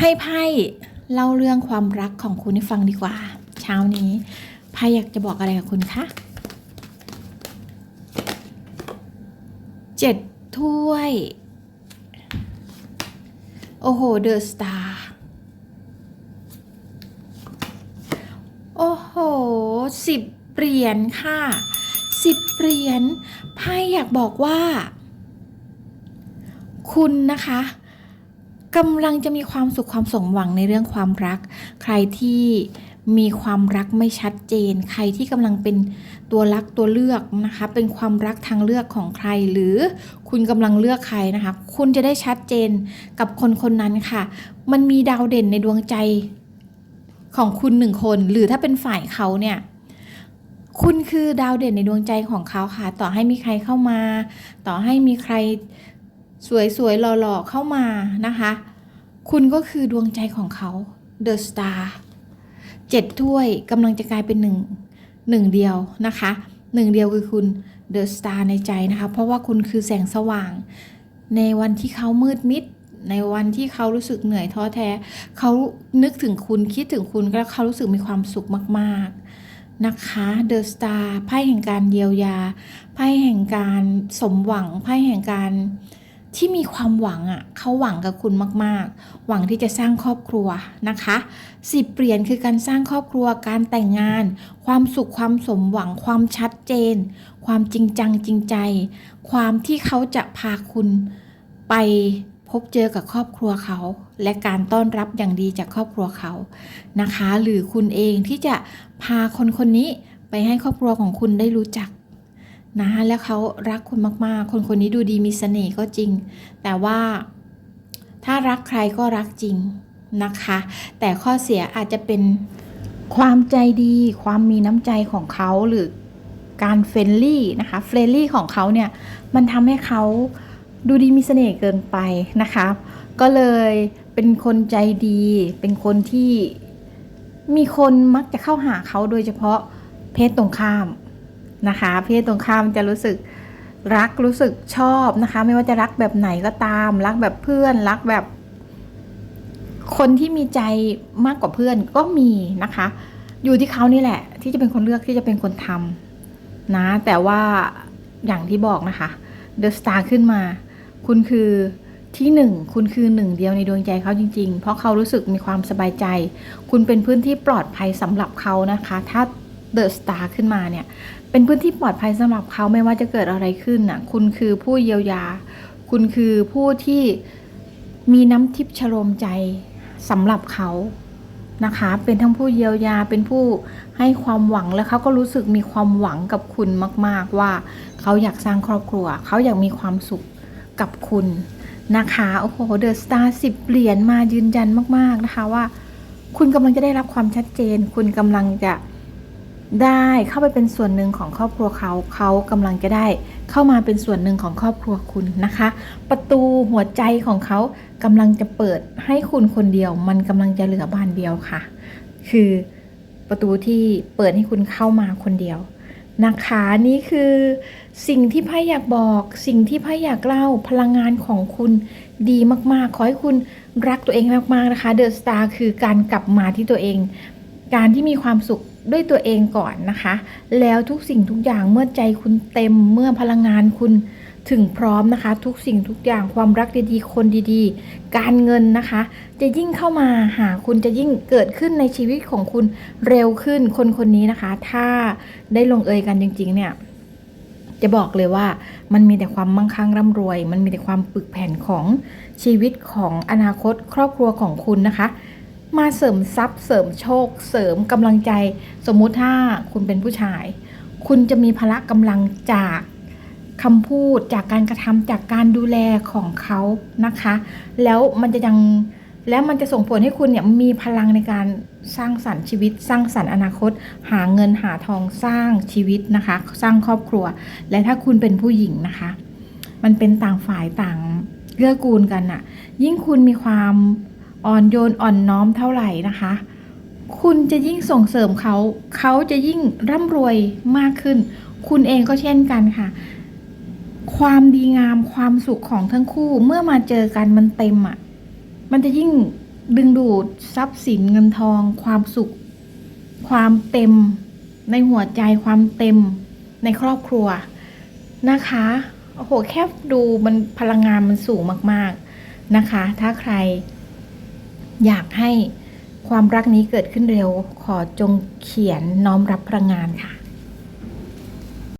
ให้ไพ่เล่าเรื่องความรักของคุณให้ฟังดีกว่า เช้านี้ไพ่อยากจะบอกอะไรกับคุณคะเจ็ดถ้วย โอ้โหเดอะสตาร์โอ้โหสิบเหรียญค่ะสิบเหรียญไพ่อยากบอกว่า คุณนะคะ กำลังจะมีความสุขความสมหวังในเรื่องความรัก ใครที่มีความรักไม่ชัดเจน ใครที่กำลังเป็นตัวรักตัวเลือกนะคะ เป็นความรักทางเลือกของใคร หรือคุณกำลังเลือกใครนะคะ คุณจะได้ชัดเจนกับคนคนนั้นค่ะ มันมีดาวเด่นในดวงใจของคุณหนึ่งคน หรือถ้าเป็นฝ่ายเขาเนี่ยคุณคือดาวเด่นในดวงใจของเขาค่ะ ต่อให้มีใครเข้ามา ต่อให้มีใคร สวยๆหล่อๆเข้ามานะคะ คุณก็คือดวงใจของเขา The Star เจ็ดถ้วยกำลังจะกลายเป็นหนึ่งหนึ่งเดียวนะคะหนึ่งเดียวคือคุณ The Star ในใจนะคะ เพราะว่าคุณคือแสงสว่าง ในวันที่เขามืดมิด ในวันที่เขารู้สึกเหนื่อยท้อแท้ เขานึกถึงคุณคิดถึงคุณแล้วเขารู้สึกมีความสุขมากๆนะคะเดอะสตาร์ไพ่แห่งการเยียวยา ไพ่แห่งการสมหวัง ไพ่แห่งการ ที่มีความหวังอะ่ะเขาหวังกับคุณมากๆ หวังที่จะสร้างครอบครัวนะคะสิบเปลี่ยนคือการสร้างครอบครัวการแต่งงาน ความสุขความสมหวังความชัดเจน ความจริงจังจริงใจ ความที่เขาจะพาคุณไปพบเจอกับครอบครัวเขา และการต้อนรับอย่างดีจากครอบครัวเขานะคะ หรือคุณเองที่จะพาคนคนนี้ไปให้ครอบครัวของคุณได้รู้จัก นะแล้วเขารักคุณมากๆ คนคนนี้ดูดีมีเสน่ห์ก็จริง แต่ว่าถ้ารักใครก็รักจริงนะคะ แต่ข้อเสียอาจจะเป็นความใจดี ความมีน้ำใจของเขาหรือการเฟรนลี่นะคะเฟรนลี่ของเขาเนี่ยมันทำให้เขาดูดีมีเสน่ห์เกินไปนะคะ ก็เลยเป็นคนใจดี เป็นคนที่มีคนมักจะเข้าหาเขาโดยเฉพาะเพศตรงข้าม นะคะเพศตรงข้ามจะรู้สึกรักรู้สึกชอบนะคะ ไม่ว่าจะรักแบบไหนก็ตาม รักแบบเพื่อนรักแบบ คนที่มีใจมากกว่าเพื่อนก็มีนะคะ อยู่ที่เขานี่แหละ ที่จะเป็นคนเลือกที่จะเป็นคนทำนะ แต่ว่าอย่างที่บอกนะคะเดอะสตาร์ขึ้นมา คุณคือที่หนึ่งคุณคือหนึ่งเดียวในดวงใจเขาจริง ๆ เพราะเขารู้สึกมีความสบายใจ คุณเป็นพื้นที่ปลอดภัยสำหรับเขานะคะ ถ้า เดอะสตาร์ขึ้นมาเนี่ย เป็นพื้นที่ปลอดภัยสำหรับเขาไม่ว่าจะเกิดอะไรขึ้นน่ะ คุณคือผู้เยียวยา คุณคือผู้ที่มีน้ำทิพย์ชโลมใจสำหรับเขานะคะ เป็นทั้งผู้เยียวยา เป็นผู้ให้ความหวัง แล้วเขาก็รู้สึกมีความหวังกับคุณมาก ๆ ว่าเขาอยากสร้างครอบครัว เขาอยากมีความสุขกับคุณนะคะ โอ้โห เดอะสตาร์สิบเหรียญมายืนยันมาก ๆ นะคะว่า คุณกำลังจะได้รับความชัดเจน คุณกำลังจะ ได้เข้าไปเป็นส่วนหนึ่งของครอบครัวเขาเขากำลังจะได้ เข้ามาเป็นส่วนหนึ่งของครอบครัวคุณนะคะ ประตูหัวใจของเขากำลังจะเปิดให้คุณคนเดียว มันกำลังจะเหลือบานเดียวค่ะ คือประตูที่เปิดให้คุณเข้ามาคนเดียวนะคะนี่คือสิ่งที่ไพ่อยากบอกสิ่งที่ไพ่อยากเล่าพลังงานของคุณดีมากๆ ขอให้คุณรักตัวเองมากๆนะคะเดอะสตาร์คือการกลับมาที่ตัวเอง การที่มีความสุข ด้วยตัวเองก่อนนะคะ แล้วทุกสิ่งทุกอย่างเมื่อใจคุณเต็มเมื่อพลังงานคุณถึงพร้อมนะคะ ทุกสิ่งทุกอย่างความรักดีๆ คนดีๆ การเงินนะคะ จะยิ่งเข้ามาหาคุณจะยิ่งเกิดขึ้นในชีวิตของคุณเร็วขึ้นคนคนนี้นะคะ ถ้าได้ลงเอยกันจริง ๆ เนี่ยจะบอกเลยว่ามันมีแต่ความมั่งคั่งร่ำรวย มันมีแต่ความปึกแผ่นของชีวิตของอนาคตครอบครัวของคุณนะคะ มาเสริมทรัพย์ เสริมโชค เสริมกำลังใจ สมมุติถ้าคุณเป็นผู้ชาย คุณจะมีพละกำลังจากคำพูดจากการกระทำจากการดูแลของเขานะคะ แล้วมันจะยังแล้วมันจะส่งผลให้คุณเนี่ยมีพลังในการสร้างสรรค์ชีวิต สร้างสรรค์อนาคต หาเงินหาทองสร้างชีวิตนะคะ สร้างครอบครัว และถ้าคุณเป็นผู้หญิงนะคะ มันเป็นต่างฝ่ายต่างเกื้อกูลกันอะยิ่งคุณมีความ อ่อนโยนอ่อนน้อมเท่าไหร่นะคะ คุณจะยิ่งส่งเสริมเขาเขาจะยิ่งร่ำรวยมากขึ้น คุณเองก็เช่นกันค่ะ ความดีงามความสุขของทั้งคู่เมื่อมาเจอกันมันเต็มอะ่ะ มันจะยิ่งดึงดูดทรัพย์สินเงินทอง ความสุข ความเต็ม ในหัวใจความเต็ม ในครอบครัวนะคะโอ้โหแค่ดูมันพลังงานมันสูงมาก ๆนะคะ ถ้าใคร อยากให้ความรักนี้เกิดขึ้นเร็ว ขอจงเขียนน้อมรับพลังงานค่ะ